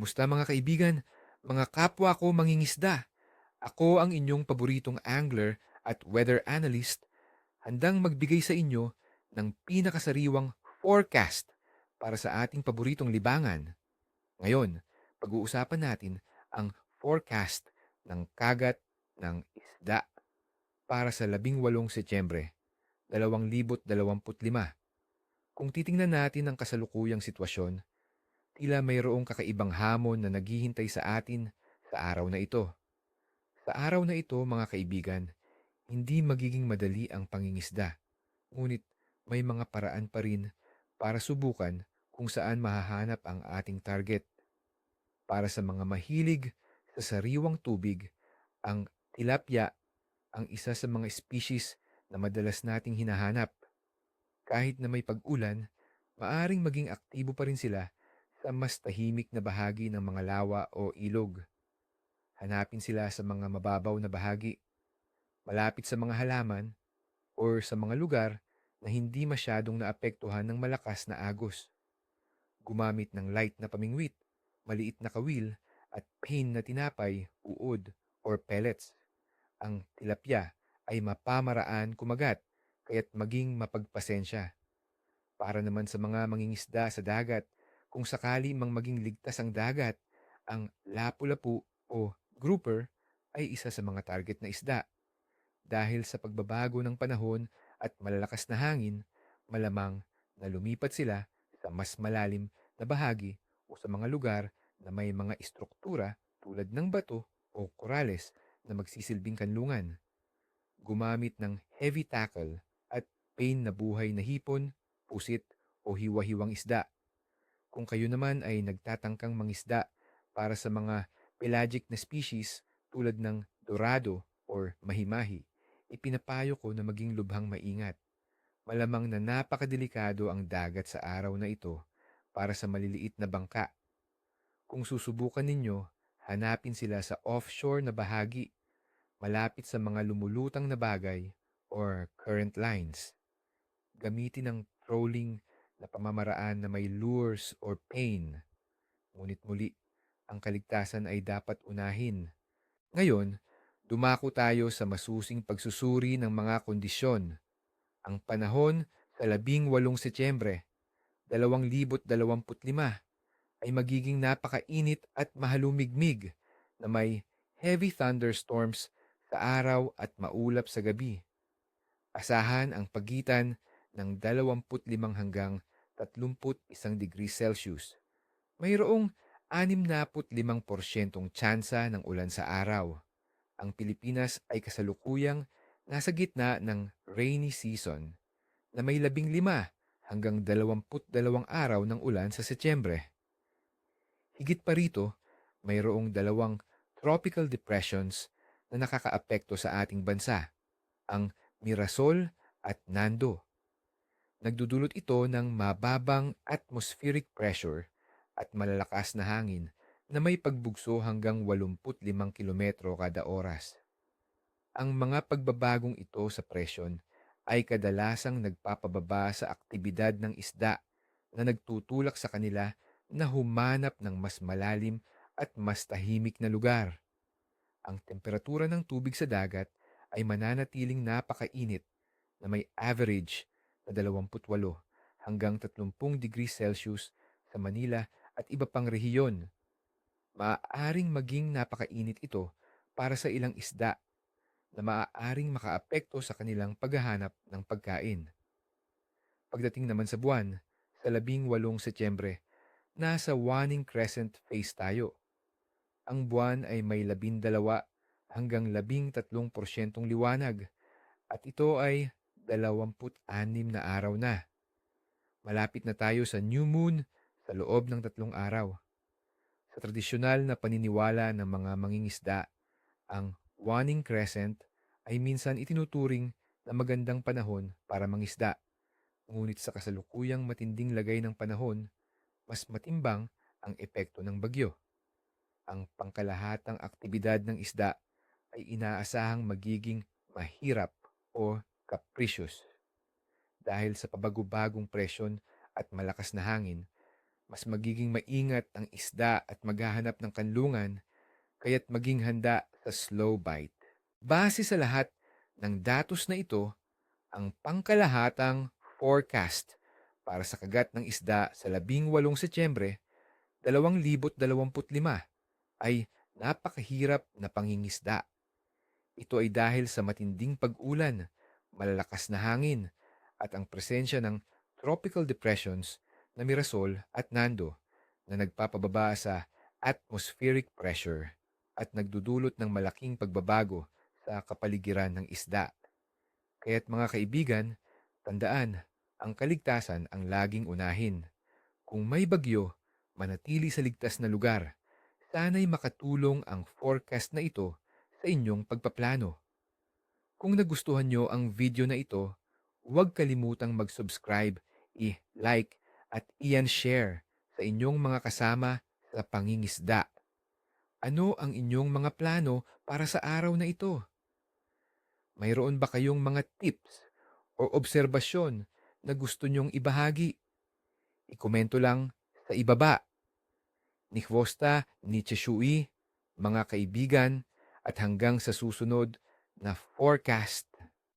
Kumusta mga kaibigan? Mga kapwa ko mangingisda. Ako ang inyong paboritong angler at weather analyst, handang magbigay sa inyo ng pinakasariwang forecast para sa ating paboritong libangan. Ngayon, pag-uusapan natin ang forecast ng kagat ng isda para sa 18 Setyembre, 2025. Kung titingnan natin ang kasalukuyang sitwasyon, tila mayroong kakaibang hamon na naghihintay sa atin sa araw na ito. Sa araw na ito, mga kaibigan, hindi magiging madali ang pangingisda, ngunit may mga paraan pa rin para subukan kung saan mahahanap ang ating target. Para sa mga mahilig sa sariwang tubig, ang tilapia ang isa sa mga species na madalas nating hinahanap. Kahit na may pag-ulan, maaring maging aktibo pa rin sila sa mas tahimik na bahagi ng mga lawa o ilog. Hanapin sila sa mga mababaw na bahagi, malapit sa mga halaman, or sa mga lugar na hindi masyadong naapektuhan ng malakas na agos. Gumamit ng light na pamingwit, maliit na kawil, at pain na tinapay, uod, or pellets. Ang tilapia ay mapamaraan kumagat kaya't maging mapagpasensya. Para naman sa mga mangingisda sa dagat, kung sakali mang maging ligtas ang dagat, ang lapu-lapu o grouper ay isa sa mga target na isda. Dahil sa pagbabago ng panahon at malalakas na hangin, malamang na lumipat sila sa mas malalim na bahagi o sa mga lugar na may mga istruktura tulad ng bato o korales na magsisilbing kanlungan. Gumamit ng heavy tackle at pain na buhay na hipon, pusit o hiwa-hiwang isda. Kung kayo naman ay nagtatangkang mangisda para sa mga pelagic na species tulad ng dorado or mahimahi, ipinapayo ko na maging lubhang maingat. Malamang na napakadelikado ang dagat sa araw na ito para sa maliliit na bangka. Kung susubukan ninyo, hanapin sila sa offshore na bahagi, malapit sa mga lumulutang na bagay or current lines. Gamitin ang trolling na pamamaraan na may lures or pain. Ngunit muli, ang kaligtasan ay dapat unahin. Ngayon, dumako tayo sa masusing pagsusuri ng mga kondisyon. Ang panahon sa 18 Setyembre, 2025 ay magiging napakainit at mahalumigmig na may heavy thunderstorms sa araw at maulap sa gabi. Asahan ang pagitan ng 25 hanggang 31 degrees Celsius. Mayroong 65% tsansa ng ulan sa araw. Ang Pilipinas ay kasalukuyang nasa gitna ng rainy season na may 15 hanggang 22 araw ng ulan sa Setyembre. Higit pa rito, mayroong dalawang tropical depressions na nakakaapekto sa ating bansa, ang Mirasol at Nando. Nagdudulot ito ng mababang atmospheric pressure at malalakas na hangin na may pagbugso hanggang 85 kilometro kada oras. Ang mga pagbabagong ito sa presyon ay kadalasang nagpapababa sa aktibidad ng isda na nagtutulak sa kanila na humanap ng mas malalim at mas tahimik na lugar. Ang temperatura ng tubig sa dagat ay mananatiling napakainit na may average na 28 hanggang 30 degrees Celsius sa Manila at iba pang rehiyon. Maaaring maging napakainit ito para sa ilang isda na maaaring makaapekto sa kanilang paghahanap ng pagkain. Pagdating naman sa buwan, sa 18 Setyembre, nasa waning crescent phase tayo. Ang buwan ay may 12 hanggang 13% liwanag at ito ay 26 na araw na. Malapit na tayo sa new moon sa loob ng tatlong araw. Sa tradisyonal na paniniwala ng mga mangingisda, ang waning crescent ay minsan itinuturing na magandang panahon para mangisda. Ngunit sa kasalukuyang matinding lagay ng panahon, mas matimbang ang epekto ng bagyo. Ang pangkalahatang aktibidad ng isda ay inaasahang magiging mahirap o capricious. Dahil sa pabago-bagong presyon at malakas na hangin, mas magiging maingat ang isda at maghahanap ng kanlungan, kaya't maging handa sa slow bite. Base sa lahat ng datos na ito, ang pangkalahatang forecast para sa kagat ng isda sa 18 Setyembre 2025 ay napakahirap na pangingisda. Ito ay dahil sa matinding pag-ulan, malalakas na hangin, at ang presensya ng tropical depressions na Mirasol at Nando na nagpapababa sa atmospheric pressure at nagdudulot ng malaking pagbabago sa kapaligiran ng isda. Kaya't mga kaibigan, tandaan, ang kaligtasan ang laging unahin. Kung may bagyo, manatili sa ligtas na lugar. Sana'y makatulong ang forecast na ito sa inyong pagpaplano. Kung nagustuhan nyo ang video na ito, huwag kalimutang mag-subscribe, i-like at iyan share sa inyong mga kasama sa pangingisda. Ano ang inyong mga plano para sa araw na ito? Mayroon ba kayong mga tips o obserbasyon na gusto nyong ibahagi? Ikomento lang sa ibaba. Ni Chvosta, ni Cheshui, mga kaibigan, at hanggang sa susunod na forecast